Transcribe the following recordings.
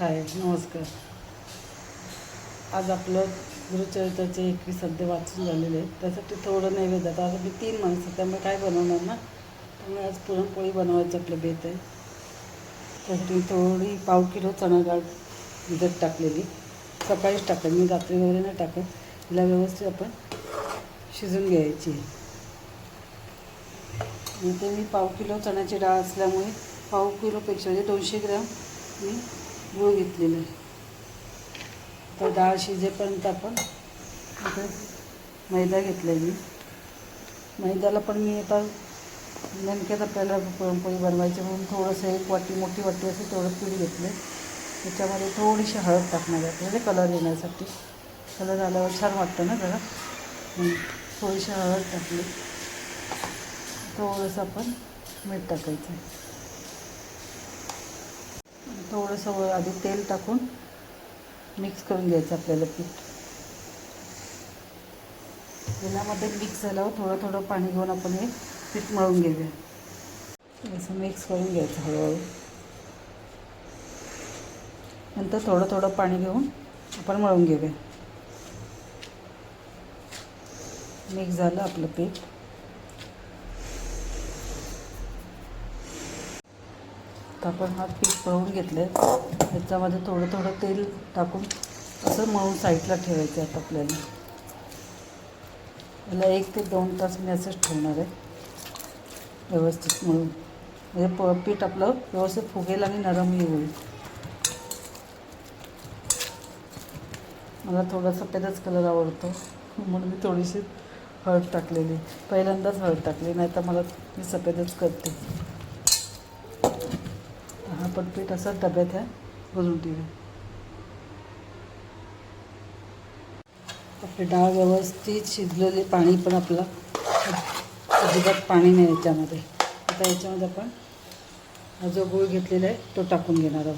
हाय नमस्कार. आज आपलं गुरुचरित्राचे एकवीस सध्या वाचून झालेले आहे त्यासाठी थोडं नैवेद्य आता आता मी तीन माणसं त्यामुळे काय बनवणार ना? त्यामुळे आज पुरणपोळी बनवायचं आपलं बेत आहे. त्यासाठी मी थोडी पाव किलो चणा डाळ भिजत टाकलेली. सकाळीच टाकत मी रात्री वगैरे नाही टाकत. तिला व्यवस्थित आपण शिजून घ्यायची आणि ते मी पाव किलो चण्याची डाळ असल्यामुळे पाव किलोपेक्षा म्हणजे दोनशे ग्रॅम मी गूळ घेतलेलं आहे. तर डाळ शिजेपर्यंत आपण इकडे मैदा घेतला मी. मैद्याला पण मी आता नेमक्यात आपल्याला पुरणपोळी बनवायची म्हणून थोडंसं एक वाटी मोठी वाटी असं थोडं पीठ घेतलं त्याच्यामध्ये थोडीशी हळद टाकणार आहे. म्हणजे कलर येण्यासाठी. कलर आल्यावर छान वाटतं ना जरा. थोडीशी हळद टाकली. थोडंसं आपण मीठ टाकायचं थोडंसं वर आधी तेल टाकून मिक्स करून घ्यायचं आपल्याला पीठ. तेलामध्ये मिक्स झाल्यावर थोडं थोडं पाणी घेऊन आपण हे पीठ मळून घेऊया. असं मिक्स करून घ्यायचं हळूहळू. नंतर थोडं थोडं पाणी घेऊन आपण मळून घेऊया. मिक्स झालं आपलं पीठ. आता आपण हा पीठ पळवून घेतलं आहे त्याच्यामध्ये थोडं थोडं तेल टाकून असं मळून साईडला ठेवायचं आहे आता आपल्याला. याला एक ते दोन तास मी असंच ठेवणार आहे. व्यवस्थित मळून. म्हणजे प पीठ आपलं व्यवस्थित फुगेल आणि नरमही होईल. मला थोडा सफेदच कलर आवडतो. म्हणून मी थोडीशी हळद टाकलेली. पहिल्यांदाच हळद टाकली नाही तर मला मी सफेदच करते. आपण पीठ असं डब्यात ह्या भरून ठेवू आपली डाळ व्यवस्थित शिजलेली पाणी पण आपलं अजिबात पाणी नाही याच्यामध्ये. आता याच्यामध्ये आपण हा जो गूळ घेतलेला आहे तो टाकून घेणार आहोत.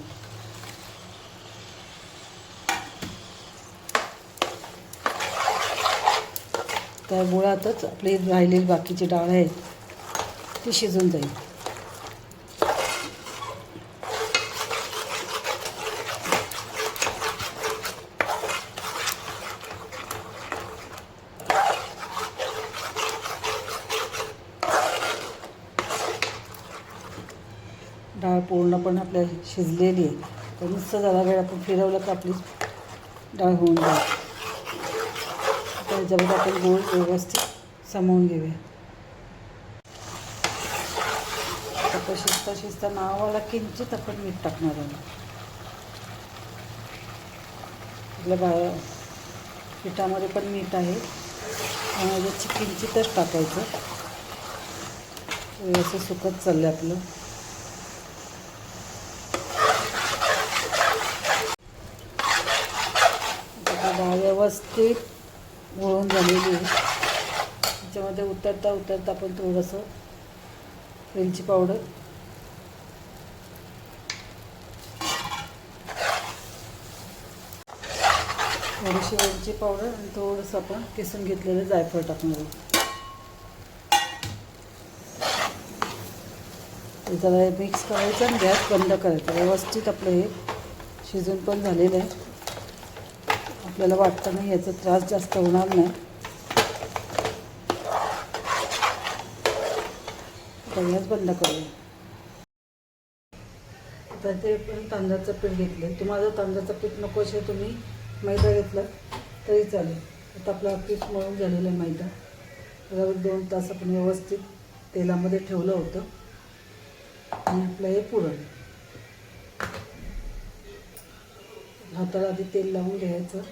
त्या गुळातच आपली राहिलेली बाकीची डाळ आहे ती शिजून जाईल. डाळ पूर्णपणे आपल्या शिजलेली आहे. तर नुसतं जरा वेळ आपण फिरवलं का आपली डाळ होऊन जाईल. त्याच्यामध्ये आपण गोळ व्यवस्थित सामावून घेऊया. आता शिजता शिजता नावाला किंचित आपण मीठ टाकणार आहोत आपल्या बा पिठामध्ये पण मीठ आहे. त्यामध्ये किंचितच टाकायचं. व्यवस्थित सुकत चाललं आपलं. आता व्यवस्थित वळून झालेली आहे. त्याच्यामध्ये उतरता उतरता आपण थोडंसं वेलची पावडर थोडीशी वेलची पावडर आणि थोडंसं आपण किसून घेतलेलं जायफळ टाकून घेऊ ते जरा मिक्स करायचं आणि गॅस बंद करायचा. व्यवस्थित आपलं हे शिजून पण झालेलं आहे. आपल्याला वाटतं नाही याचा त्रास जास्त होणार नाही. गॅस बंद करूया. आता ते पण तांदळाचं पीठ घेतलं तुम्हाला जर तांदळाचं पीठ नको असेल तुम्ही मैदा घेतला तरी चालेल. आता आपला पीठ मळून झालेलं आहे मैदा. त्याला दोन तास आपण व्यवस्थित तेलामध्ये ठेवलं होतं. आणि आपलं हे पुरण. हाताला आधी तेल लावून घ्यायचं.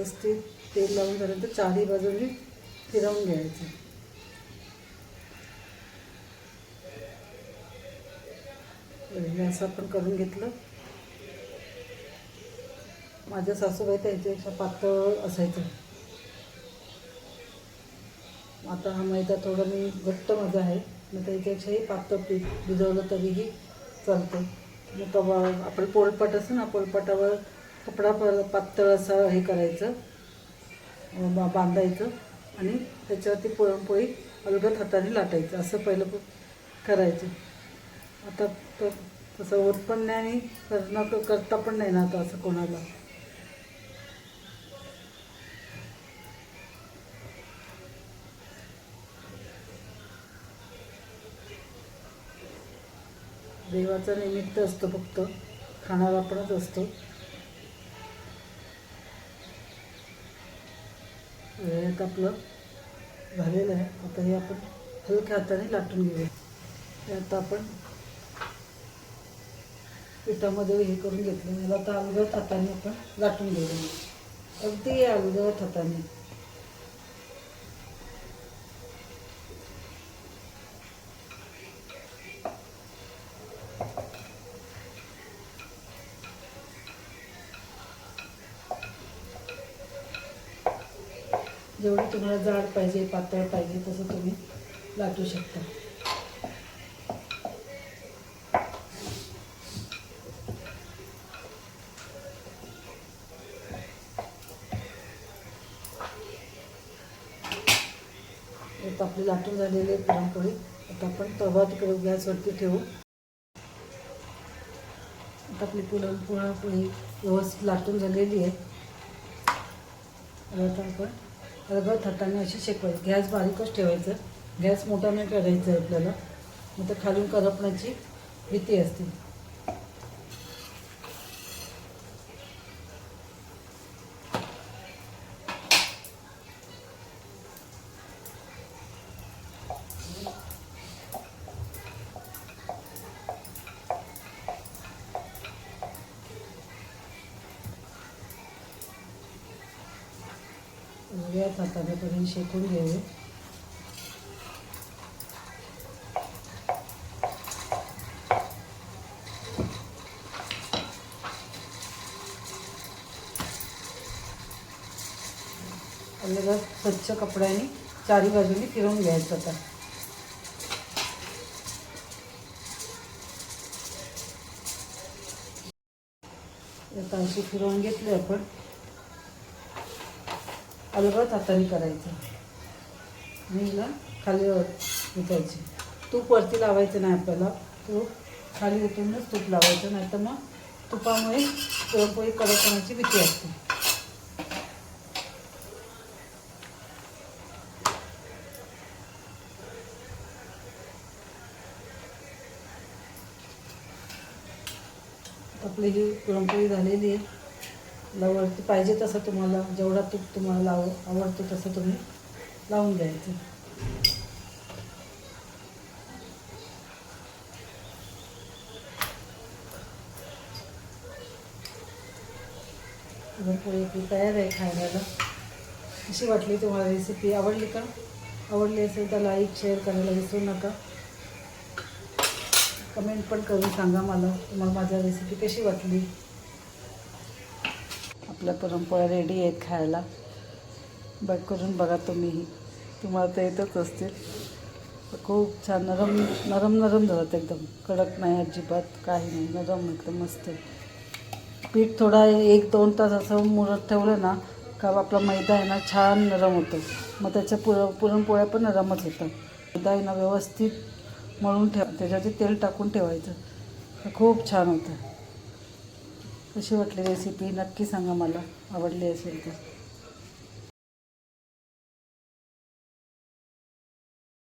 व्यवस्थित तेल लावून झाल्यानंतर चारही बाजूने फिरवून घ्यायचं. हे असं आपण करून घेतलं. माझ्या सासूबाई त्यांच्यापेक्षा पातळ असायचं. आता हा मैदा थोडा मी घट्ट माझा आहे. मग त्याच्यापेक्षाही पातळ पीठ भिजवलं तरीही चालतं मग तवा आपण पोळपाट असं ना पोळपाटावर कपडा प- पातळ असं हे करायचं बा- बांधायचं आणि त्याच्यावरती पुरणपोळी अलगद हाताने लाटायचं. असं पहिलं करायचं. आता तर तसं होत पण नाही आणि करणं करता पण नाही ना आता असं कोणाला. देवाचा निमित्त असतो फक्त. खाणारा आपणच असतो. वेळेत आपलं झालेलं आहे. आता हे आपण हलक्या हाताने लाटून घेऊया. आता आपण पिठामध्ये हे करून घेतलं. याला आता अलगद हाताने आपण लाटून घेऊया. अगदी अलगद हाताने. जेवढं तुम्हाला जाड पाहिजे पातळ पाहिजे तसं तुम्ही लाटू शकता. आता आपली लाटून झालेली आहे पुरणपोळी. आता आपण तवा तिकडे गॅसवरती ठेवू. आता आपली पुरण पुरणपोळी व्यवस्थित लाटून झालेली आहे. आता आपण अलगद हाताने अशी शेकवायची. गॅस बारीकच ठेवायचं. गॅस मोठा नाही करायचा आपल्याला. मग तर खालून करपण्याची भीती असते. हाताने पण शेकून घेऊ. अलगद स्वच्छ कपड्याने चारी बाजूनी फिरवून घ्यायचं आता. आता अशी फिरवून घेतली आपण. अलगद हाताने करायचं. आणि हिला खाली विकायची तूप वरती लावायचं नाही आपल्याला. तूप खाली उतरूनच तूप लावायचं नाही तर मग तुपामुळे पुरणपोळी कडक होण्याची भीती असते. आपली ही पुरणपोळी झालेली आहे ला वरती पाहिजे तसं तुम्हाला जेवढा तूप तुम्हाला लाव आवडतो तसं तुम्ही लावून द्यायचं. पुरणपोळी आपली तयार आहे खायला. कशी वाटली तुम्हाला रेसिपी आवडली का? आवडली असेल तर लाईक शेअर करायला विसरू नका. कमेंट पण करून सांगा मला तुम्हाला माझ्या रेसिपी कशी वाटली. आपल्या पुरणपोळ्या रेडी आहेत खायला. बघ करून बघा तुम्हीही तुम्हाला तर येतच असतील. खूप छान. नरम नरम नरम झालं एकदम. कडक नाही अजिबात काही नाही. नरम एकदम मस्त पीठ थोडा एक दोन तास असं मुरत ठेवलं ना का आपला मैदा आहे ना छान नरम होतो. मग त्याच्या पुर पुरणपोळ्या पण नरमच होतात. मैदा आहे ना व्यवस्थित मळून ठेव. त्याच्यावरती तेल टाकून ठेवायचं. खूप छान होतं. कशी वाटली रेसिपी नक्की सांगा मला. आवडली असेल तर.